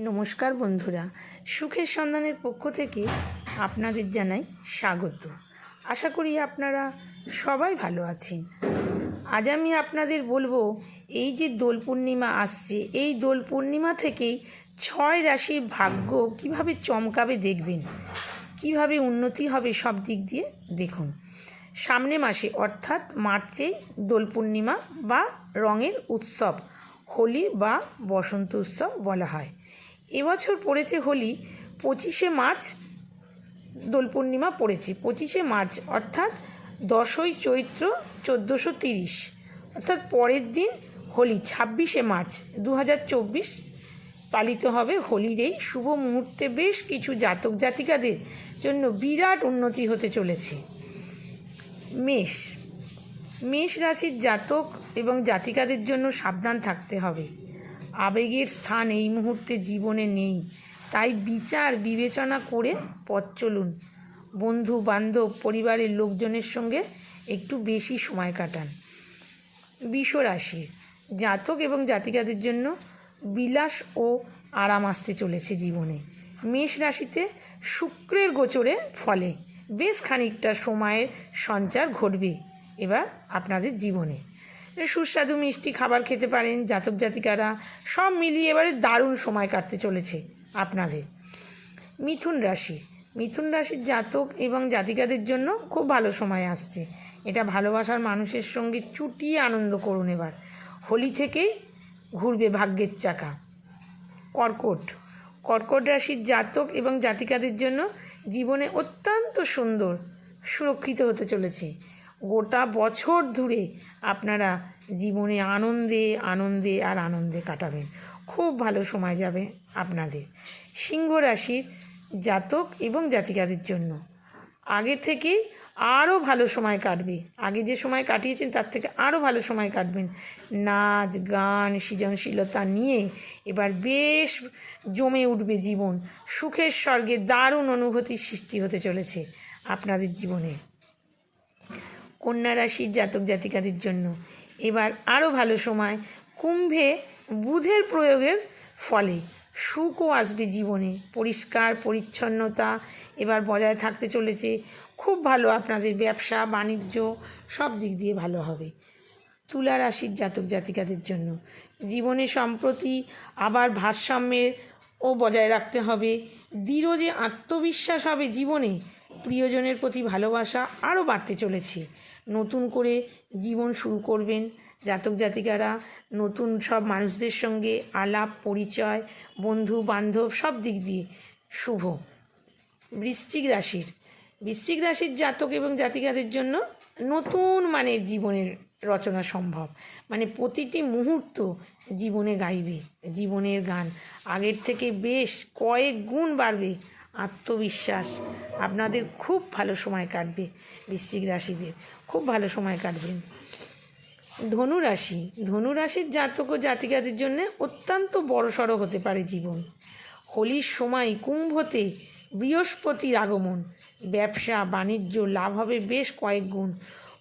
নমস্কার বন্ধুরা, সুখের সন্ধানের পক্ষ থেকে আপনাদের জানাই স্বাগত। আশা করি আপনারা সবাই ভালো আছেন। আজ আমি আপনাদের বলব, এই যে দোল পূর্ণিমা আসছে, এই দোল পূর্ণিমা থেকেই ছয় রাশির ভাগ্য কীভাবে চমকাবে দেখবেন, কীভাবে উন্নতি হবে সব দিক দিয়ে দেখুন। সামনে মাসে, অর্থাৎ মার্চেই দোল পূর্ণিমা বা রঙের উৎসব, হোলি বা বসন্ত উৎসব বলা হয়। এবছর পড়েছে হোলি, পঁচিশে মার্চ দোল পূর্ণিমা পড়েছে। পঁচিশে মার্চ, অর্থাৎ দশই চৈত্র চোদ্দোশো তিরিশ। অর্থাৎ পরের দিন হোলি, ছাব্বিশে মার্চ দু হাজার চব্বিশ পালিত হবে হোলির এই শুভ মুহূর্তে বেশ কিছু জাতক জাতিকাদের জন্য বিরাট উন্নতি হতে চলেছে। মেষ মেষ রাশির জাতক এবং জাতিকাদের জন্য সাবধান থাকতে হবে। আবেগের স্থান এই মুহূর্তে জীবনে নেই। তাই বিচার, বিবেচনা করে পথ চলুন। বন্ধু, বান্ধব, পরিবারের লোকজনের সঙ্গে একটু বেশি সময় কাটান। রাশির জাতক এবং জাতিকাদের জন্য বিলাস ও আরাম আসতে চলেছে জীবনে। মেষ রাশিতে শুক্রের গোচরে ফলে বেশ খানিকটা সময়ের সঞ্চার ঘটবে এবার আপনাদের জীবনে। সুস্বাদু মিষ্টি খাবার খেতে পারেন জাতক জাতিকারা। সব মিলিয়ে এবারে দারুণ সময় কাটতে চলেছে আপনাদের। মিথুন রাশি মিথুন রাশির জাতক এবং জাতিকাদের জন্য খুব ভালো সময় আসছে। এটা ভালোবাসার মানুষের সঙ্গে চুটিয়ে আনন্দ করুন এবার। হোলি থেকেই ঘুরবে ভাগ্যের চাকা। কর্কট। কর্কট রাশির জাতক এবং জাতিকাদের জন্য জীবনে অত্যন্ত সুন্দর, সুরক্ষিত হতে চলেছে। গোটা বছর ধরে আপনারা জীবনে আনন্দে আনন্দে আর আনন্দে কাটাবেন। খুব ভালো সময় যাবে আপনাদের। সিংহ রাশির জাতক এবং জাতিকাদের জন্য। আগের থেকেই আরও ভালো সময় কাটবে। আগে যে সময় কাটিয়েছেন, তার থেকে আরও ভালো সময় কাটবেন। নাচ, গান, সৃজনশীলতা নিয়ে এবার বেশ জমে উঠবে জীবন। সুখের স্বর্গে দারুণ অনুভূতির সৃষ্টি হতে চলেছে আপনাদের জীবনে। কন্যা রাশির জাতক জাতিকাদের জন্য। এবার আরও ভালো সময়, কুম্ভে বুধের প্রয়োগের ফলে। সুখও আসবে জীবনে, পরিষ্কার, পরিচ্ছন্নতা। এবার বজায় থাকতে চলেছে, খুব ভালো আপনাদের ব্যবসা, বাণিজ্য, সব দিক দিয়ে ভালো হবে। তুলা রাশির জাতক জাতিকাদের জন্য। জীবনে সম্প্রতি আবার ভারসাম্যের ও বজায় রাখতে হবে। দৃঢ় যে আত্মবিশ্বাস হবে জীবনে, প্রিয়জনের প্রতি ভালোবাসা আরও বাড়তে চলেছে। নতুন করে জীবন শুরু করবেন। জাতক জাতিকারা, নতুন সব মানুষদের সঙ্গে আলাপ, পরিচয় বন্ধু বান্ধব সব দিক দিয়ে শুভ। বৃশ্চিক রাশির বৃশ্চিক রাশির জাতক এবং জাতিকাদের জন্য নতুন মানের জীবনের রচনা সম্ভব। মানে প্রতিটি মুহূর্ত জীবনে গাইবে, জীবনের গান। আগের থেকে বেশ কয়েক গুণ বাড়বে আত্মবিশ্বাস। আপনাদের খুব ভালো সময় কাটবে বৃশ্চিক রাশিদের। খুব ভালো সময় কাটবেন। ধনু রাশি। ধনু রাশির জাতক ও জাতিকাদের জন্য অত্যন্ত বড়সড় হতে পারে জীবন। হোলির সময় কুম্ভতে বৃহস্পতির আগমন। ব্যবসা, বাণিজ্য, লাভ হবে বেশ কয়েক গুণ।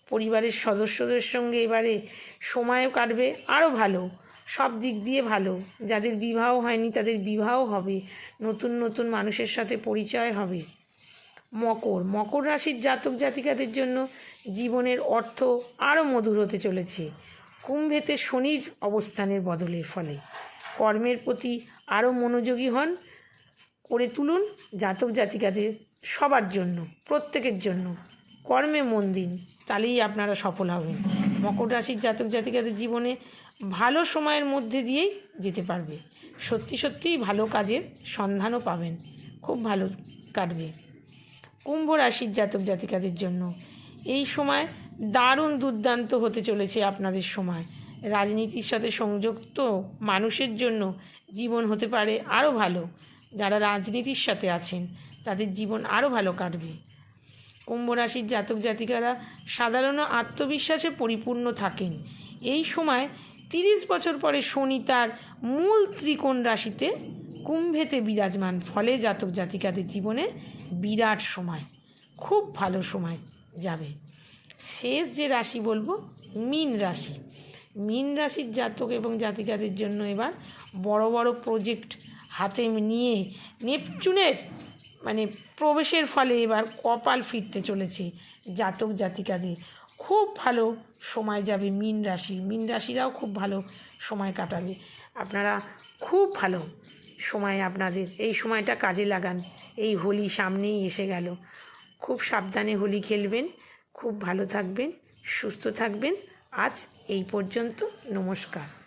পরিবারের সদস্যদের সঙ্গে এবারে সময়ও কাটবে আরও ভালো। সব দিক দিয়ে ভালো। যাদের বিবাহ হয়নি, তাদের বিবাহ হবে। নতুন নতুন মানুষের সাথে পরিচয় হবে। মকর। মকর রাশির জাতক জাতিকাদের জন্য জীবনের অর্থ আরও মধুর হতে চলেছে। কুম্ভেতে শনির অবস্থানের বদলের ফলে। কর্মের প্রতি আরও মনোযোগী হন, করে তুলুন জাতক জাতিকাদের সবার জন্য, প্রত্যেকের জন্য। কর্মে মন দিন, তাহলেই আপনারা সফল হবেন। মকর রাশির জাতক জাতিকাদের জীবনে ভালো সময়ের মধ্যে দিয়েই যেতে পারবে। সত্যি সত্যিই ভালো কাজের সন্ধানও পাবেন, খুব ভালো কাটবে। কুম্ভ রাশির জাতক জাতিকাদের জন্য এই সময় দারুণ দুর্দান্ত হতে চলেছে আপনাদের সময়। রাজনীতির সাথে সংযুক্ত মানুষের জন্য জীবন হতে পারে আরও ভালো। যারা রাজনীতির সাথে আছেন, তাদের জীবন আরও ভালো কাটবে। কুম্ভ রাশির জাতক জাতিকারা সাধারণ আত্মবিশ্বাসে পরিপূর্ণ থাকেন। এই সময় তিরিশ বছর পরে শনি তার মূল ত্রিকোণ রাশিতে কুম্ভেতে বিরাজমান। ফলে জাতক জাতিকাদের জীবনে বিরাট সময়, খুব ভালো সময় যাবে। শেষ যে রাশি বলব, মীন রাশি। মীন রাশির জাতক এবং জাতিকাদের জন্য এবার বড় বড় প্রজেক্ট হাতে নিয়ে নেপচুনের মানে প্রবেশের ফলে এবার কপাল ফিরতে চলেছে জাতক জাতিকাদের। খুব ভালো সময় যাবে মীন রাশি মীন রাশিরাও খুব ভালো সময় কাটাবে। আপনারা খুব ভালো সময় আপনাদের, এই সময়টা কাজে লাগান। এই হোলি সামনেই এসে গেল। খুব সাবধানে হোলি খেলবেন, খুব ভালো থাকবেন, সুস্থ থাকবেন। আজ এই পর্যন্ত নমস্কার।